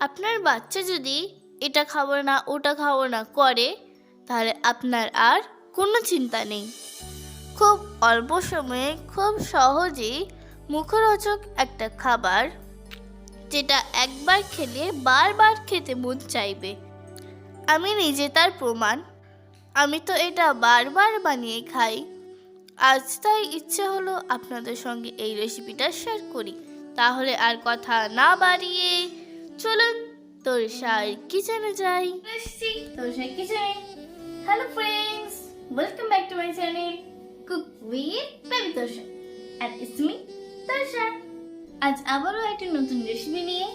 আপনার বাচ্চা যদি এটা খাব না, ওটা খাব না করে, তাহলে আপনার আর কোনো চিন্তা নেই। খুব অল্প সময়ে খুব সহজেই মুখরোচক একটা খাবার যেটা একবার খেলে বারবার খেতে মন চাইবে। আমি নিজে তার প্রমাণ। আমি তো এটা বারবার বানিয়ে খাই। আজ তাই ইচ্ছে হলো আপনাদের সঙ্গে এই রেসিপিটা শেয়ার করি। তাহলে আর কথা না বাড়িয়ে চলুন তোরসার কিচেনে যাই। তোরসার কিচেনে। Hello friends welcome back to my channel cook with baby Torsa R it's me Torsa আজ আবারও একটা নতুন রেসিপি নিয়ে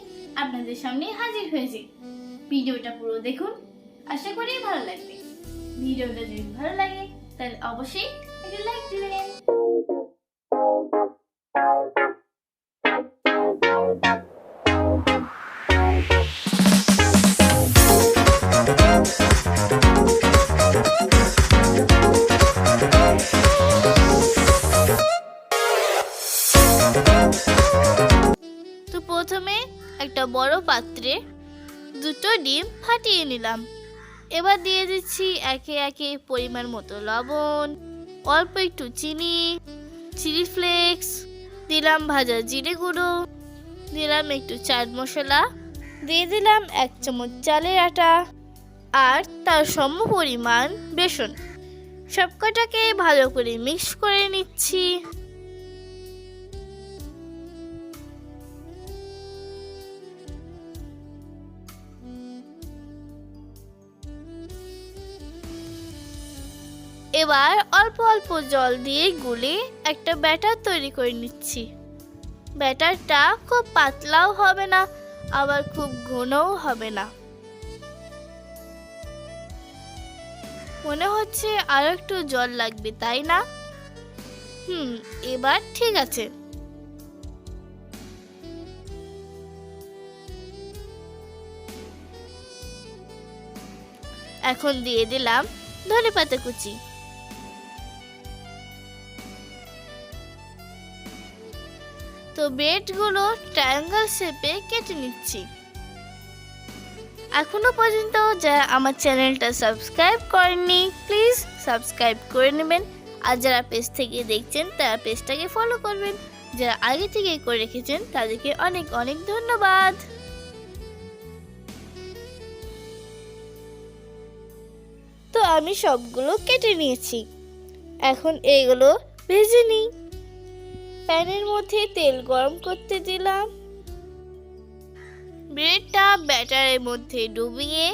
আপনাদের সামনে হাজির হয়েছি। ভিডিওটা পুরো দেখুন, আশা করি ভালো লাগবে। ভিডিওটা যদি ভালো লাগে, তাহলে অবশ্যই একটা লাইক দিবেন। একটা বড় পাত্রে দুটো ডিম ফাটিয়ে নিলাম। এবার দিয়ে দিচ্ছি একে একে পরিমাণ মতো লবণ, অল্প একটু চিনি, চিলি ফ্লেক্স, দিলাম ভাজা জিরে গুঁড়ো, দিলাম একটু চাট মশলা, দিয়ে দিলাম এক চামচ চালের আটা আর তার সম পরিমাণ বেসন। সবকটাকে ভালো করে মিক্স করে নিচ্ছি। এবার অল্প অল্প জল দিয়ে গুলে একটা ব্যাটার তৈরি করে নিচ্ছি। ব্যাটারটা খুব পাতলাও হবে না, আবার খুব ঘনও হবে না। মনে হচ্ছে আরও একটু জল লাগবে, তাই না? হুম, এবার ঠিক আছে। এখন দিয়ে দিলাম ধনে পাতা কুচি। তো ব্রেডগুলো ট্রায়াঙ্গেল শেপে কেটে নিচ্ছি। এখনও পর্যন্ত যারা আমার চ্যানেলটা সাবস্ক্রাইব করেননি প্লিজ সাবস্ক্রাইব করে নেবেন। আর যারা পেজ থেকে দেখছেন, তারা পেজটাকে ফলো করবেন। যারা আগে থেকেই করে রেখেছেন, তাদেরকে অনেক অনেক ধন্যবাদ। তো আমি সবগুলো কেটে নিয়েছি। এখন এইগুলো ভেজে নিই। প্যানের মধ্যে তেল গরম করতে দিলাম। ব্রেডটা ব্যাটারের মধ্যে ডুবিয়ে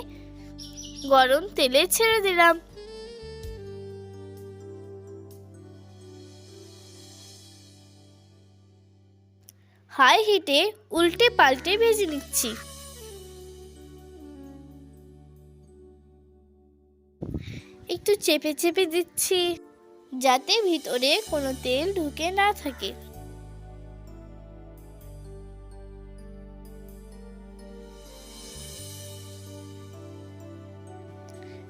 গরম তেলে ছেড়ে দিলাম। হাই হিটে উল্টে পাল্টে ভেজে নিচ্ছি। একটু চেপে চেপে দিচ্ছি, যাতে ভিতরে কোনো তেল ঢুকে না থাকে।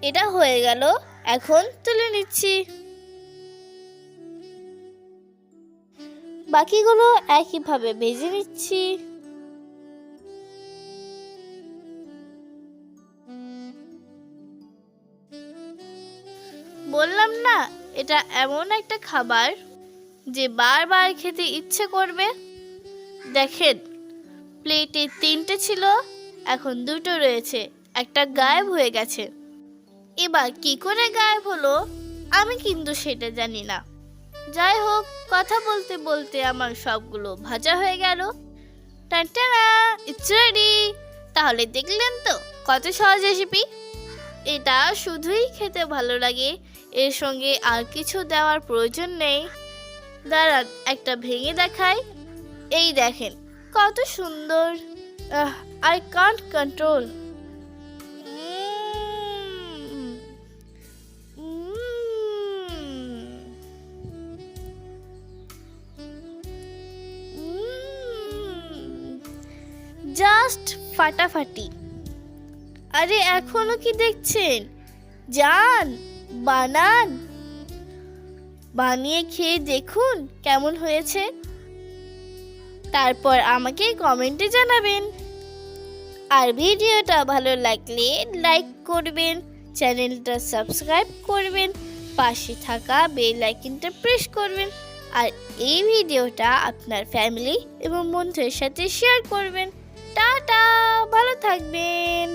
এটা হয়ে গেল, এখন তুলে নিচ্ছি। বাকিগুলো একইভাবে ভেজে নিচ্ছি। বললাম না, এটা এমন একটা খাবার যে বারবার খেতে ইচ্ছে করবে। দেখেন, প্লেটে তিনটে ছিল, এখন দুটো রয়েছে, একটা গায়েব হয়ে গেছে। এবার কি করে গায়েব হলো, আমি কিন্তু সেটা জানি না। যাই হোক, কথা বলতে বলতে আমার সবগুলো ভাজা হয়ে গেল। তাহলে দেখলেন তো, কত সহজ রেসিপি এটা শুধুই খেতে ভালো লাগে, এর সঙ্গে আর কিছু দেওয়ার প্রয়োজন নেই। দাঁড়ান, একটা ভেঙে দেখাই। এই দেখেন, কত সুন্দর। আই কান্ট কন্ট্রোল জাস্ট ফাটাফাটি। আরে এখনও কি দেখছেন? যান, বানান। বানিয়ে খেয়ে দেখুন কেমন হয়েছে। তারপর আমাকে কমেন্টে জানাবেন। আর ভিডিওটা ভালো লাগলে লাইক করবেন, চ্যানেলটা সাবস্ক্রাইব করবেন, পাশে থাকা বেল আইকনটা প্রেস করবেন, আর এই ভিডিওটা আপনার ফ্যামিলি এবং বন্ধুদের সাথে শেয়ার করবেন। টাটা ভালো থাকবেন।